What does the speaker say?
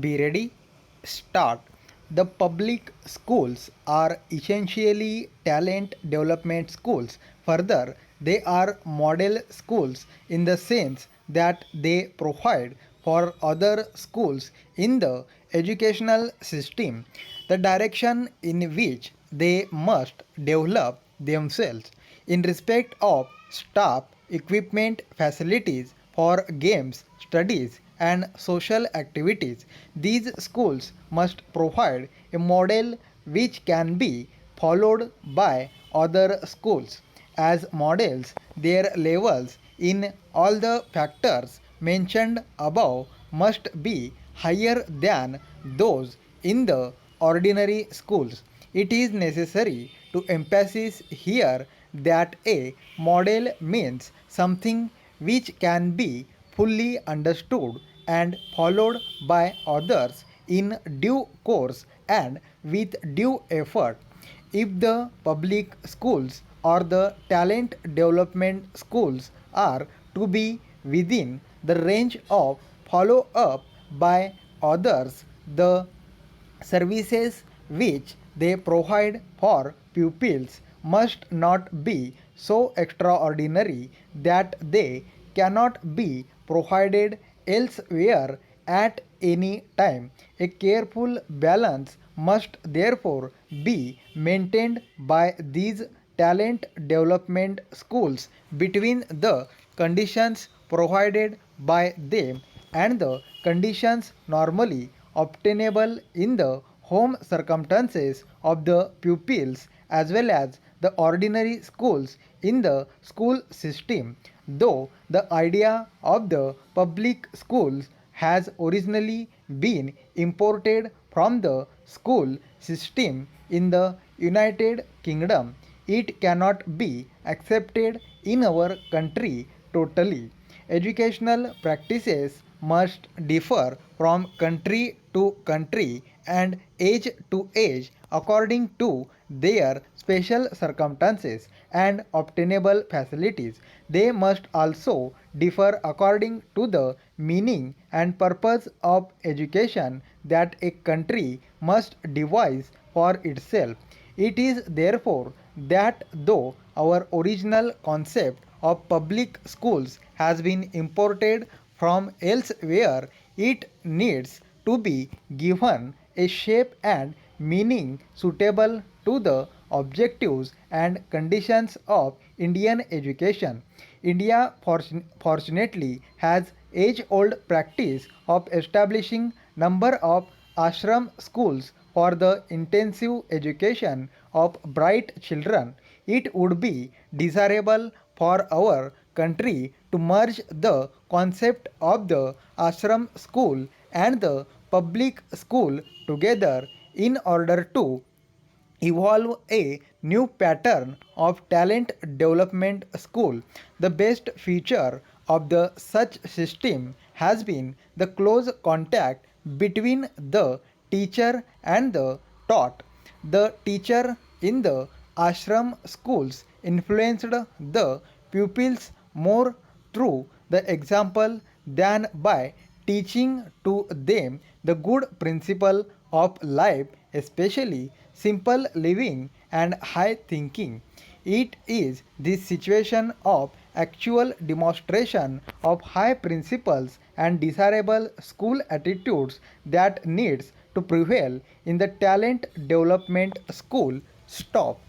Be ready. Start. The public schools are essentially talent development schools. Further, they are model schools in the sense that they provide for other schools in the educational system the direction in which they must develop themselves in respect of staff, equipment, facilities for games, studies, and social activities. These schools must provide a model which can be followed by other schools. As models, their levels in all the factors mentioned above must be higher than those in the ordinary schools. It is necessary to emphasize here that a model means something which can be fully understood and followed by others in due course and with due effort. If the public schools or the talent development schools are to be within the range of follow up by others, the services which they provide for pupils must not be so extraordinary that they cannot be provided elsewhere at any time. A careful balance must therefore be maintained by these talent development schools between the conditions provided by them and the conditions normally obtainable in the home circumstances of the pupils as well as the ordinary schools in the school system. Though the idea of the public schools has originally been imported from the school system in the United Kingdom, it cannot be accepted in our country totally. Educational practices must differ from country to country and age to age according to their special circumstances and obtainable facilities. They must also differ according to the meaning and purpose of education that a country must devise for itself. It is therefore that though our original concept of public schools has been imported from elsewhere, it needs to be given a shape and meaning suitable to the objectives and conditions of Indian education. India fortun- fortunately has age-old practice of establishing number of ashram schools for the intensive education of bright children. It would be desirable for our country to merge the concept of the ashram school and the public school together in order to evolve a new pattern of talent development school. The best feature of the such system has been the close contact between the teacher and the taught. The teacher in the ashram schools influenced the pupils more through the example than by teaching to them the good principle of life, especially simple living and high thinking. It is this situation of actual demonstration of high principles and desirable school attitudes that needs to prevail in the talent development school. Stop.